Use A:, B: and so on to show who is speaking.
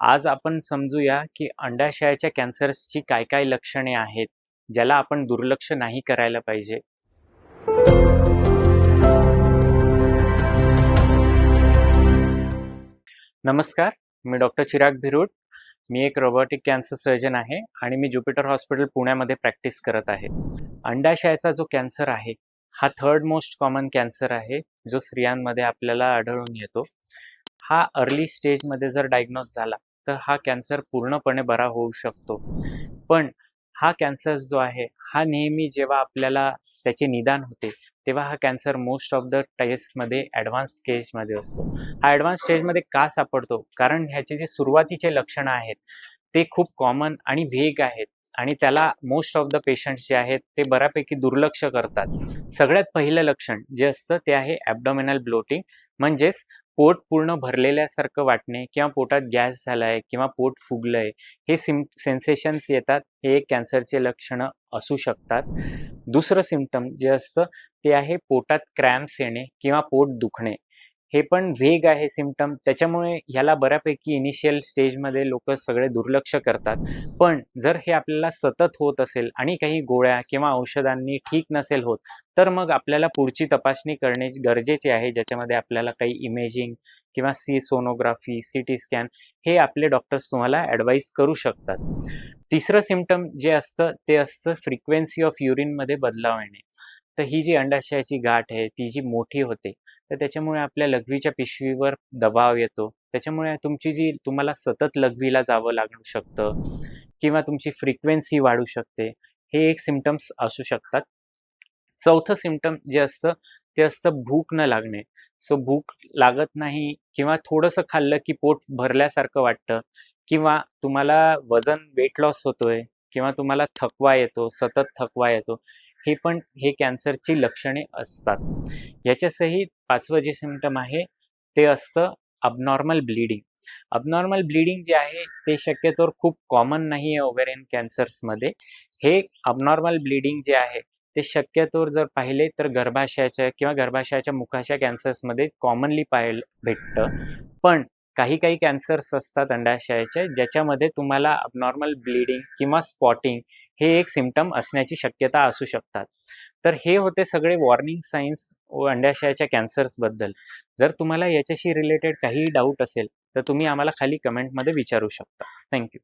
A: आज आपण समजूया की अंडाशयाच्या कॅन्सर्सची काय काय लक्षणे आहेत ज्याला आपण दुर्लक्ष नाही करायला पाहिजे. नमस्कार मी डॉक्टर चिराग भिरूड. मी एक रोबोटिक कॅन्सर सर्जन आहे आणि मी ज्युपिटर हॉस्पिटल पुण्यामध्ये प्रॅक्टिस करत आहे. अंडाशयाचा जो कॅन्सर आहे हा थर्ड मोस्ट कॉमन कॅन्सर आहे जो स्त्रियांमध्ये आपल्याला आढळून येतो. हा अर्ली स्टेजमध्ये जर डायग्नोज झाला तर हा कॅन्सर पूर्णपणे बरा होऊ शकतो. पण हा कॅन्सर जो आहे हा नेहमी जेव्हा आपल्याला त्याचे निदान होते तेव्हा हा कॅन्सर मोस्ट ऑफ द टेस्टमध्ये ॲडव्हान्स स्टेजमध्ये असतो. हा ॲडव्हान्स स्टेजमध्ये का सापडतो? कारण ह्याचे जे सुरुवातीचे लक्षणं आहेत ते खूप कॉमन आणि वेग आहेत आणि त्याला मोस्ट ऑफ द पेशंट्स जे आहेत ते बऱ्यापैकी दुर्लक्ष करतात. सगळ्यात पहिलं लक्षण जे असतं ते आहे ॲबडोमिनल ब्लोटिंग म्हणजेच पोट पूर्ण भरलेल्यासारखं वाटणे किंवा पोटात गॅस झाला आहे किंवा पोट फुगलं आहे हे सिम सेन्सेशन्स येतात हे एक कॅन्सरचे लक्षणं असू शकतात. दुसरं सिमटम जे असतं ते आहे पोटात क्रॅम्प्स येणे किंवा पोट दुखणे. हे पण वेग आहे सिमटम त्याच्यामुळे ह्याला बऱ्यापैकी इनिशियल स्टेजमध्ये लोक सगळे दुर्लक्ष करतात. पण जर हे आपल्याला सतत होत असेल आणि काही गोळ्या किंवा औषधांनी ठीक नसेल होत तर मग आपल्याला पुढची तपासणी करणे गरजेचे आहे. ज्याच्यामध्ये आपल्याला काही इमेजिंग किंवा C sonography C T scan हे आपले डॉक्टर्स तुम्हाला ॲडवाईस करू शकतात. तिसरं सिमटम जे असतं ते असतं फ्रिक्वेन्सी ऑफ युरिनमध्ये बदलाव येणे. तर ही जी अंडाशयाची गाठ आहे ती जी मोठी होते तर त्याच्यामुळे आपल्या लघवीच्या पिशवीवर दबाव येतो. त्याच्यामुळे तुमची जी तुम्हाला सतत लघवीला जावं लागू शकतं किंवा तुमची फ्रिक्वेन्सी वाढू शकते हे एक सिमटम्स असू शकतात. चौथं सिमटम जे असतं ते असतं भूक न लागणे. सो भूक लागत नाही किंवा थोडंसं खाल्लं की पोट भरल्यासारखं वाटतं किंवा तुम्हाला वजन वेट लॉस होतोय किंवा तुम्हाला थकवा येतो सतत थकवा येतो हे पण हे कॅन्सरची लक्षणे असतात. याच्यासही पाचवं जे सिमटम आहे ते असतं अबनॉर्मल ब्लिडिंग अबनॉर्मल ब्लिडिंग जे आहे ते शक्यतोवर खूप कॉमन नाही आहे ओव्हेरियन कॅन्सर्समध्ये हे अबनॉर्मल ब्लिडिंग जे आहे ते शक्यतोवर जर पाहिले तर गर्भाशयाच्या किंवा गर्भाशयाच्या मुखाशा कॅन्सर्समध्ये कॉमनली पाहायला भेटतं. पण काही काही कॅन्सर्स असतात अंडाशयाचे ज्याच्यामध्ये तुम्हाला अबनॉर्मल ब्लिडिंग किंवा स्पॉटिंग हे एक सिमटम असण्याची शक्यता असू शकतात. तर हे होते सगळे वॉर्निंग साईन्स अंडाशयाच्या कॅन्सर्सबद्दल जर तुम्हाला याच्याशी रिलेटेड काही डाऊट असेल तर तुम्ही आम्हाला खाली कमेंटमध्ये विचारू शकता. थँक्यू